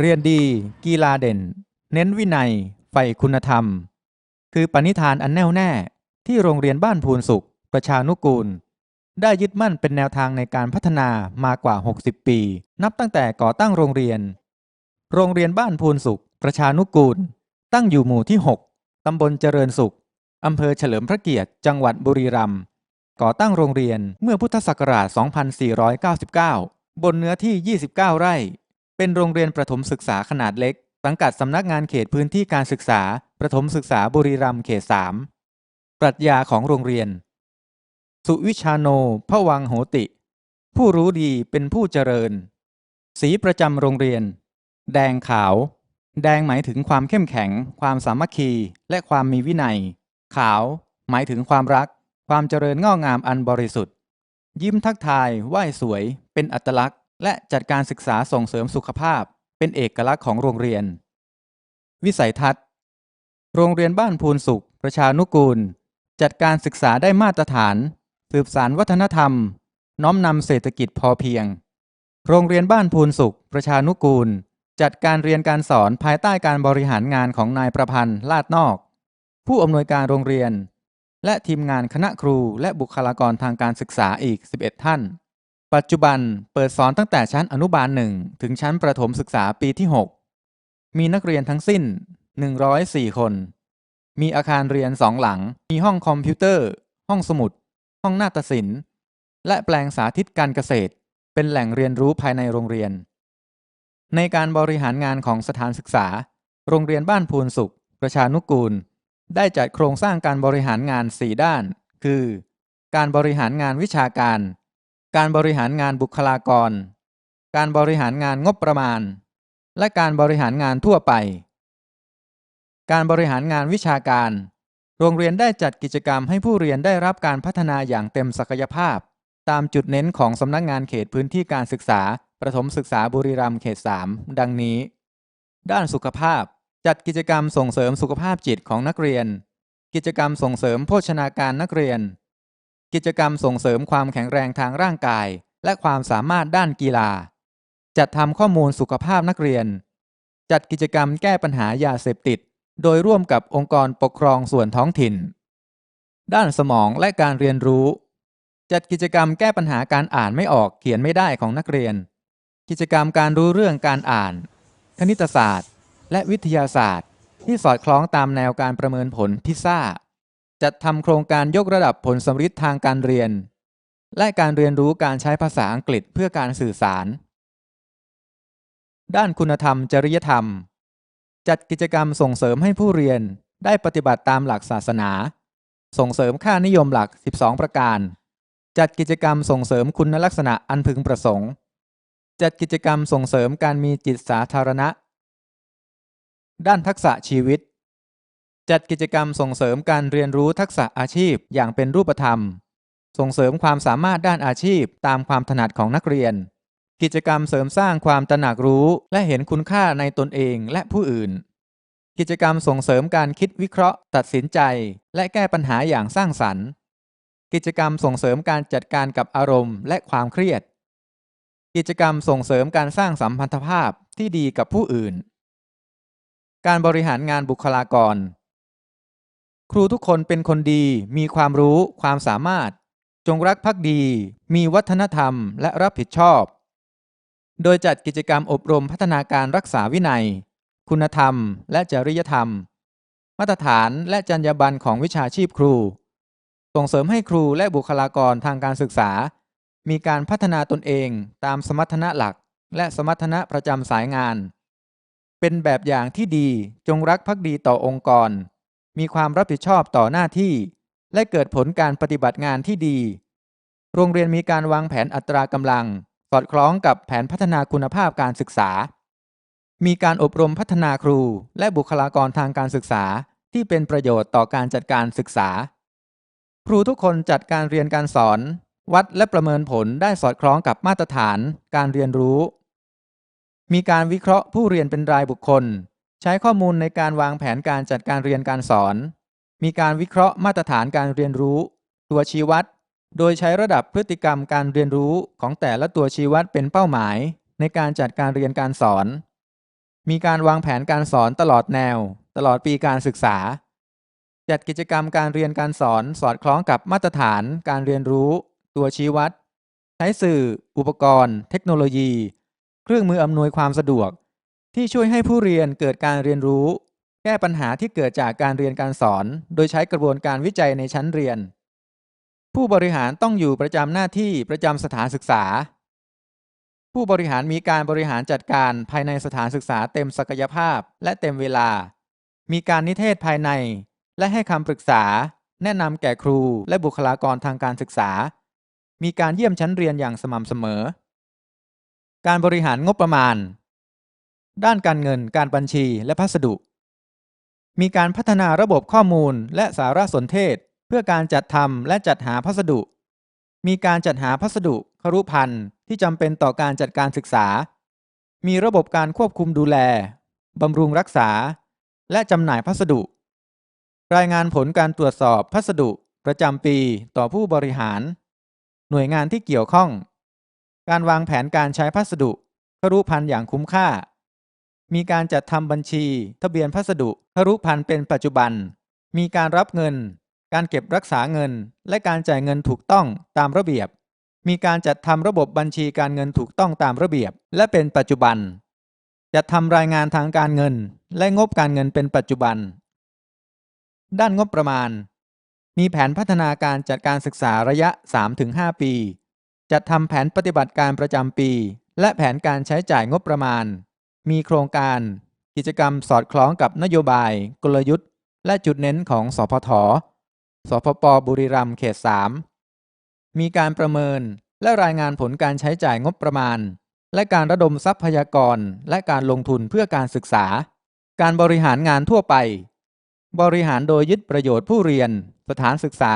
เรียนดี กีฬาเด่น เน้นวินัยใฝ่คุณธรรม คือปณิธานอันแน่วแน่ที่โรงเรียนบ้านพูนสุข ประชานุกูล ได้ยึดมั่นเป็นแนวทางในการพัฒนามากว่า 60 ปี นับตั้งแต่ก่อตั้งโรงเรียน โรงเรียนบ้านพูนสุข ประชานุกูล ตั้งอยู่หมู่ที่ 6 ตำบลเจริญสุข อำเภอเฉลิมพระเกียรติ จังหวัดบุรีรัมย์ ก่อตั้งโรงเรียนเมื่อพุทธศักราช 2499 บนเนื้อที่ 29 ไร่ เป็นโรงเรียนประถมศึกษาขนาดเล็ก สังกัดสำนักงานเขตพื้นที่การศึกษา ประถมศึกษาบุรีรัมย์เขต3ปรัชญาของโรงเรียน สุวิชาโนพวังโหติ ผู้รู้ดีเป็นผู้เจริญ สีประจำโรงเรียน แดงขาว แดงหมายถึงความเข้มแข็ง ความสามัคคี และความมีวินัย ขาว หมายถึงความรัก ความเจริญงอกงามอันบริสุทธิ์ ยิ้มทักทายไหว้สวย เป็นอัตลักษณ์ และจัดการศึกษาส่งเสริมสุขภาพเป็นเอกลักษณ์ของโรงเรียน วิสัยทัศน์ โรงเรียนบ้านพูนสุข ประชานุกูล จัดการศึกษาได้มาตรฐาน สืบสารวัฒนธรรม น้อมนำเศรษฐกิจพอเพียง โรงเรียนบ้านพูนสุข ประชานุกูล จัดการเรียนการสอนภายใต้การบริหารงานของนายประพันธ์ลาดนอก ผู้อำนวยการโรงเรียน และทีมงานคณะครูและบุคลากรทางการศึกษาอีก 11 ท่าน ปัจจุบันเปิดสอนตั้งแต่ชั้นอนุบาลหนึ่งถึงชั้นประถมศึกษาปีที่ 6 มีนักเรียนทั้งสิ้น 104 คน มีอาคารเรียนสองหลัง มีห้องคอมพิวเตอร์ ห้องสมุด ห้องนาฏศิลป์ และแปลงสาธิตการเกษตร เป็นแหล่งเรียนรู้ภายในโรงเรียน ในการบริหารงานของสถานศึกษา โรงเรียนบ้านพูนสุข ประชานุกูล ได้จัดโครงสร้างการบริหารงาน 4 ด้าน คือ การบริหารงานวิชาการ การบริหารงานบุคลากร การบริหารงานงบประมาณ และการบริหารงานทั่วไป การบริหารงานวิชาการ โรงเรียนได้จัดกิจกรรมให้ผู้เรียนได้รับการพัฒนาอย่างเต็มศักยภาพ ตามจุดเน้นของสำนักงานเขตพื้นที่การศึกษา ประถมศึกษาบุรีรัมย์เขต 3 ดังนี้ ด้านสุขภาพ จัดกิจกรรมส่งเสริมสุขภาพจิตของนักเรียน กิจกรรมส่งเสริมโภชนาการนักเรียน กิจกรรมส่งเสริมความแข็งแรงทางร่างกาย และความสามารถด้านกีฬา จัดทำข้อมูลสุขภาพนักเรียน จัดกิจกรรมแก้ปัญหายาเสพติด โดยร่วมกับองค์กรปกครองส่วนท้องถิ่น ด้านสมองและการเรียนรู้ จัดกิจกรรมแก้ปัญหาการอ่านไม่ออกเขียนไม่ได้ของนักเรียน กิจกรรมการรู้เรื่องการอ่าน คณิตศาสตร์ และวิทยาศาสตร์ ที่สอดคล้องตามแนวการประเมินผลพิซซ่า จัดทำโครงการยกระดับผลสำฤทธิ์ทางการเรียน และการเรียนรู้การใช้ภาษาอังกฤษเพื่อการสื่อสาร ด้านคุณธรรมจริยธรรม จัดกิจกรรมส่งเสริมให้ผู้เรียนได้ปฏิบัติตามหลักศาสนา ส่งเสริมค่านิยมหลัก 12 ประการ จัดกิจกรรมส่งเสริมคุณลักษณะอันพึงประสงค์ จัดกิจกรรมส่งเสริมการมีจิตสาธารณะ ด้านทักษะชีวิต จัดกิจกรรมส่งเสริมการเรียนรู้ทักษะอาชีพอย่างเป็นรูปธรรม ส่งเสริมความสามารถด้านอาชีพตามความถนัดของนักเรียน กิจกรรมเสริมสร้างความตระหนักรู้และเห็นคุณค่าในตนเองและผู้อื่น กิจกรรมส่งเสริมการคิดวิเคราะห์ ตัดสินใจ และแก้ปัญหาอย่างสร้างสรรค์ กิจกรรมส่งเสริมการจัดการกับอารมณ์และความเครียด กิจกรรมส่งเสริมการสร้างสัมพันธภาพที่ดีกับผู้อื่น การบริหารงานบุคลากร ครูทุกคนเป็นคนดีมีความรู้ความสามารถ จงรักภักดี มีวัฒนธรรมและรับผิดชอบ โดยจัดกิจกรรมอบรมพัฒนาการรักษาวินัย คุณธรรม และจริยธรรม มาตรฐานและจรรยาบรรณของวิชาชีพครู ส่งเสริมให้ครูและบุคลากรทางการศึกษา มีการพัฒนาตนเองตามสมรรถนะหลัก และสมรรถนะประจำสายงาน เป็นแบบอย่างที่ดีจงรักภักดีต่อองค์กร มีความรับผิดชอบต่อหน้าที่ และเกิดผลการปฏิบัติงานที่ดี โรงเรียนมีการวางแผนอัตรากำลัง สอดคล้องกับแผนพัฒนาคุณภาพการศึกษา มีการอบรมพัฒนาครูและบุคลากรทางการศึกษาที่เป็นประโยชน์ต่อการจัดการศึกษา ครูทุกคนจัดการเรียนการสอน วัดและประเมินผลได้สอดคล้องกับมาตรฐาน การเรียนรู้ มีการวิเคราะห์ผู้เรียนเป็นรายบุคคล ใช้ข้อมูลในการวางแผนการจัดการเรียนการสอน มีการวิเคราะห์มาตรฐานการเรียนรู้ ตัวชี้วัด โดยใช้ระดับพฤติกรรมการเรียนรู้ของแต่ละตัวชี้วัดเป็นเป้าหมาย ในการจัดการเรียนการสอน มีการวางแผนการสอนตลอดแนว ตลอดปีการศึกษา จัดกิจกรรมการเรียนการสอนสอดคล้องกับมาตรฐานการเรียนรู้ ตัวชี้วัด ใช้สื่อ อุปกรณ์ เทคโนโลยี เครื่องมืออำนวยความสะดวก ที่ช่วยให้ผู้เรียนเกิดการเรียนรู้ แก้ปัญหาที่เกิดจากการเรียนการสอน โดยใช้กระบวนการวิจัยในชั้นเรียน ผู้บริหารต้องอยู่ประจำหน้าที่ประจำสถานศึกษา ผู้บริหารมีการบริหารจัดการภายในสถานศึกษาเต็มศักยภาพและเต็มเวลา มีการนิเทศภายใน และให้คำปรึกษา แนะนำแก่ครูและบุคลากรทางการศึกษา มีการเยี่ยมชั้นเรียนอย่างสม่ำเสมอ การบริหารงบประมาณ ด้านการเงินการบัญชีและพัสดุ มีการพัฒนาระบบข้อมูลและสารสนเทศ เพื่อการจัดทำและจัดหาพัสดุ มีการจัดหาพัสดุครุพันธ์ที่จำเป็นต่อการจัดการศึกษา มีระบบการควบคุมดูแลบำรุงรักษา และจำหน่ายพัสดุ รายงานผลการตรวจสอบพัสดุประจำปีต่อผู้บริหาร หน่วยงานที่เกี่ยวข้อง การวางแผนการใช้พัสดุครุพันธ์อย่างคุ้มค่า มีการจัดทำบัญชี ทะเบียนพัสดุครุพันธ์เป็นปัจจุบัน มีการรับเงิน การเก็บรักษาเงิน และการจ่ายเงินถูกต้องตามระเบียบ มีการจัดทำระบบบัญชีการเงินถูกต้องตามระเบียบ และเป็นปัจจุบัน จัดทำรายงานทางการเงิน และงบการเงินเป็นปัจจุบัน ด้านงบประมาณ มีแผนพัฒนาการจัดการศึกษาระยะ 3-5 ปี จัดทำแผนปฏิบัติการประจำปี และแผนการใช้จ่ายงบประมาณ มีโครงการกิจกรรมสอดคล้องกับนโยบายกลยุทธ์ และจุดเน้นของสพท สพปบุรีรัมย์เขต 3 มีการประเมินและรายงานผลการใช้จ่ายงบประมาณ และการระดมทรัพยากรและการลงทุนเพื่อการศึกษา การบริหารงานทั่วไป บริหารโดยยึดประโยชน์ผู้เรียน สถานศึกษา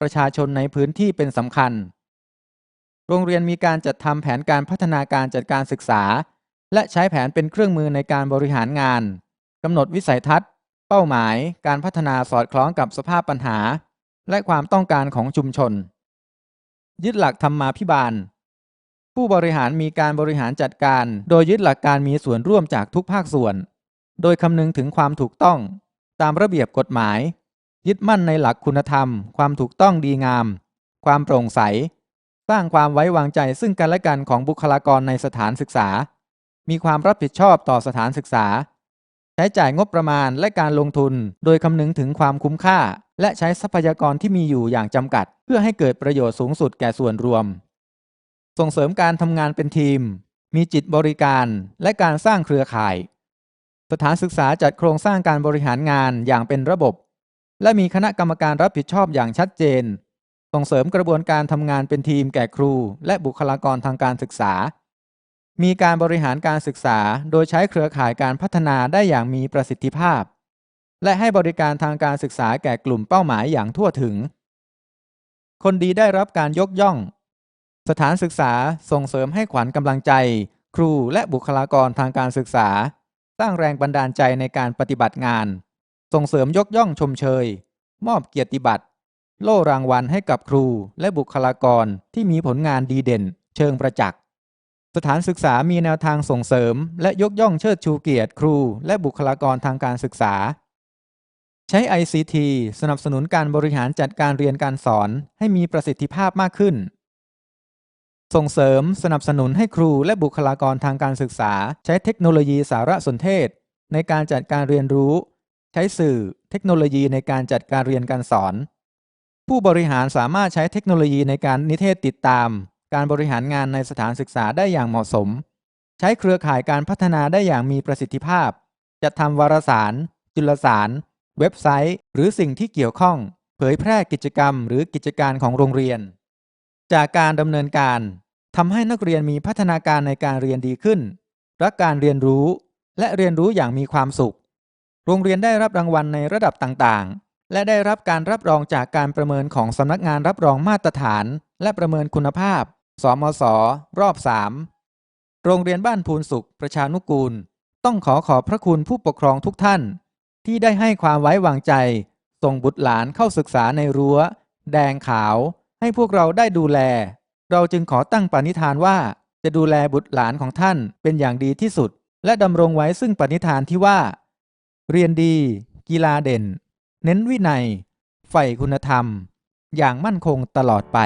ประชาชนในพื้นที่เป็นสำคัญ โรงเรียนมีการจัดทำแผนการพัฒนาการจัดการศึกษา และใช้แผนเป็นเครื่องมือในการบริหารงานกำหนดวิสัยทัศน์ เป้าหมาย การพัฒนาสอดคล้องกับสภาพปัญหา และความต้องการของชุมชน ยึดหลักธรรมาภิบาล ผู้บริหารมีการบริหารจัดการ โดยยึดหลักการมีส่วนร่วมจากทุกภาคส่วน โดยคำนึงถึงความถูกต้อง ตามระเบียบกฎหมาย ยึดมั่นในหลักคุณธรรม ความถูกต้องดีงาม ความโปร่งใส สร้างความไว้วางใจซึ่งกันและกันของบุคลากรในสถานศึกษา มีความรับผิดชอบต่อสถานศึกษา ใช้จ่ายงบประมาณและการลงทุน โดยคำนึงถึงความคุ้มค่า และใช้ทรัพยากรที่มีอยู่อย่างจำกัด เพื่อให้เกิดประโยชน์สูงสุดแก่ส่วนรวม ส่งเสริมการทำงานเป็นทีม มีจิตบริการและการสร้างเครือข่าย สถานศึกษาจัดโครงสร้างการบริหารงานอย่างเป็นระบบ และมีคณะกรรมการรับผิดชอบอย่างชัดเจน ส่งเสริมกระบวนการทำงานเป็นทีมแก่ครู และบุคลากรทางการศึกษา มีการบริหารการศึกษาโดยใช้เครือข่ายการพัฒนาได้อย่างมีประสิทธิภาพ และให้บริการทางการศึกษาแก่กลุ่มเป้าหมายอย่างทั่วถึง คนดีได้รับการยกย่อง สถานศึกษาส่งเสริมให้ขวัญกำลังใจ ครูและบุคลากรทางการศึกษา สร้างแรงบันดาลใจในการปฏิบัติงาน ส่งเสริมยกย่องชมเชย มอบเกียรติบัตรโล่รางวัลให้กับครูและบุคลากรที่มีผลงานดีเด่น เชิงประจักษ์ สถานศึกษามีแนวทางส่งเสริม และยกย่องเชิดชูเกียรติครู และบุคลากรทางการศึกษา ใช้ ICT สนับสนุนการบริหารจัดการเรียนการสอนให้มีประสิทธิภาพมากขึ้น ส่งเสริมสนับสนุนให้ครูและบุคลากรทางการศึกษา ใช้เทคโนโลยีสารสนเทศ ในการจัดการเรียนรู้ ใช้สื่อ เทคโนโลยีในการจัดการเรียนการสอน ผู้บริหารสามารถใช้เทคโนโลยีในการนิเทศติดตาม การบริหารงานในสถานศึกษาได้อย่างเหมาะสม ใช้เครือข่ายการพัฒนาได้อย่างมีประสิทธิภาพ จัดทำวารสาร จุลสาร เว็บไซต์ หรือสิ่งที่เกี่ยวข้อง เผยแพร่กิจกรรม หรือกิจการของโรงเรียน จากการดำเนินการทำให้นักเรียนมีพัฒนาการในการเรียนดีขึ้น รักการเรียนรู้ และเรียนรู้อย่างมีความสุข โรงเรียนได้รับรางวัลในระดับต่างๆ และได้รับการรับรองจากการประเมินของสำนักงานรับรองมาตรฐาน และประเมินคุณภาพ สมศรอบ 3 โรงเรียนบ้านพูนสุขประชานุกูล ต้องขอขอบพระคุณผู้ปกครองทุกท่าน ที่ได้ให้ความไว้วางใจ ส่งบุตรหลานเข้าศึกษาในรั้ว แดงขาว ให้พวกเราได้ดูแล เราจึงขอตั้งปณิธานว่า จะดูแลบุตรหลานของท่านเป็นอย่างดีที่สุด และดำรงไว้ซึ่งปณิธานที่ว่า เรียนดี กีฬาเด่น เน้นวินัยใฝ่คุณธรรม อย่างมั่นคงตลอดไป